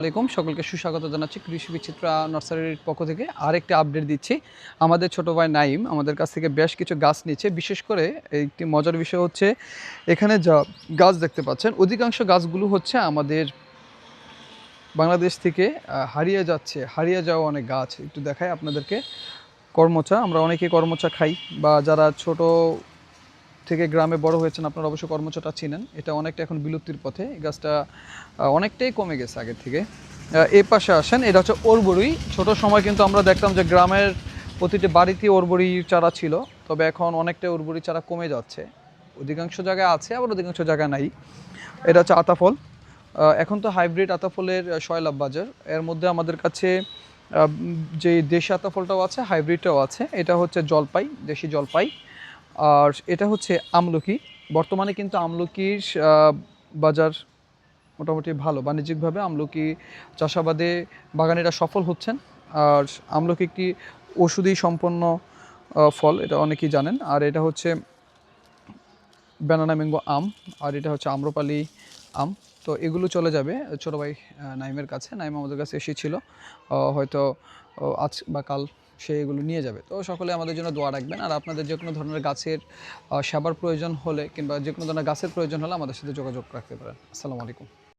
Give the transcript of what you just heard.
আলাইকুম। সকলকে সুস্বাগত জানাচ্ছি কৃষি বিচিত্রা নার্সারির পক্ষ থেকে। আরেকটি আপডেট দিচ্ছি। আমাদের ছোট ভাই নাইম আমাদের কাছ থেকে বেশ কিছু গাছ নিচ্ছে বিশেষ করে একটি মজার বিষয় হচ্ছে, এখানে যা গাছ দেখতে পাচ্ছেন, অধিকাংশ গাছগুলো হচ্ছে আমাদের বাংলাদেশ থেকে হারিয়ে যাচ্ছে, হারিয়ে যাওয়া অনেক গাছ। একটু দেখায় আপনাদেরকে। কর্মচা, আমরা অনেকে কর্মচা খাই বা যারা ছোট থেকে গ্রামে বড় হয়েছেন আপনারা অবশ্য কর্মচাটা চিনেন। এটা অনেকটা এখন বিলুপ্তির পথে। এই গাছটা অনেকটাই কমে গেছে আগের থেকে। এই পাশে আসেন এটা হচ্ছে ওরবড়ি। ছোট সময় কিন্তু আমরা দেখতাম যে গ্রামের প্রতিটি বাড়িতে ওরবড়ি চারা ছিল তবে এখন অনেকটাই ওরবড়ি চারা কমে যাচ্ছে। অধিকাংশ জায়গায় আছে আবার অধিকাংশ জায়গায় নাই। এটা হচ্ছে আতাফল। এখন তো হাইব্রিড আতাফলের আহ, সয়লাভ বাজার। এর মধ্যে আমাদের কাছে যে দেশি আতাফলটাও আছে হাইব্রিডটাও আছে। এটা হচ্ছে জলপাই দেশি জলপাই। আর এটা হচ্ছে আমলকি। বর্তমানে কিন্তু আমলকির বাজার মোটামুটি ভালো। বাণিজ্যিকভাবে আমলকি চাষাবাদে বাগানিরা সফল হচ্ছেন। আর আমলকি একটি ওষুধি সম্পন্ন ফল, এটা অনেকেই জানেন। আর এটা হচ্ছে ব্যানানা ম্যাঙ্গো আম, আর এটা হচ্ছে আম্রপালি আম। তো এগুলো চলে যাবে ছোটো ভাই নাইমের কাছে। নাইম আমাদের কাছে এসেছিল। হয়তো আজ বা কাল সে এগুলো নিয়ে যাবে। তো সকলে আমাদের জন্য দোয়া রাখবেন। আর আপনাদের যে কোনো ধরনের গাছের সেবার প্রয়োজন হলে কিংবা যে কোনো ধরনের গাছের প্রয়োজন হলে আমাদের সাথে যোগাযোগ রাখতে পারেন। আসসালামু আলাইকুম।